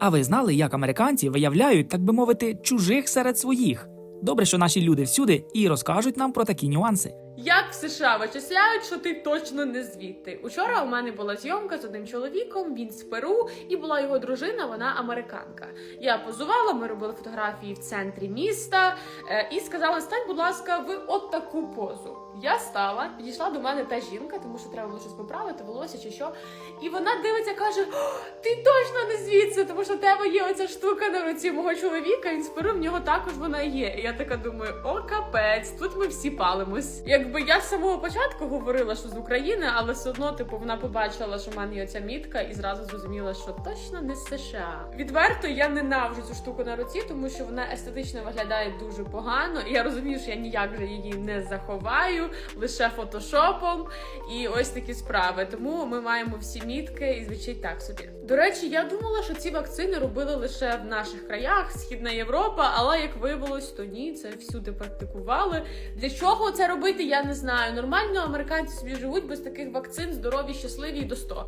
А ви знали, як американці виявляють, так би мовити, чужих серед своїх? Добре, що наші люди всюди і розкажуть нам про такі нюанси. Як в США вичисляють, що ти точно не звідти? Учора у мене була зйомка з одним чоловіком. Він з Перу, і була його дружина. Вона американка. Я позувала, ми робили фотографії в центрі міста е, і сказала: стань, будь ласка, в от таку позу. Я стала, підійшла до мене та жінка, тому що треба було щось поправити, волосся чи що. І вона дивиться, каже: Ти точно не звідси, тому що в тебе є оця штука на руці мого чоловіка. Він з Перу, в нього також вона є. І я така думаю, о, капець, тут ми всі палимось. Якби я з самого початку говорила, що з України, але все одно, типу, вона побачила, що в мене є оця мітка, і зразу зрозуміла, що точно не з США. Відверто я ненавиджу цю штуку на руці, тому що вона естетично виглядає дуже погано. І я розумію, що я ніяк вже її не заховаю, лише фотошопом. І ось такі справи. Тому ми маємо всі мітки і звучить так собі. До речі, я думала, що ці вакцини робили лише в наших краях, Східна Європа, але як виявилось, то ні, це всюди практикували. Для чого це робити, я не знаю. Нормально американці собі живуть без таких вакцин, здорові, щасливі і до 100.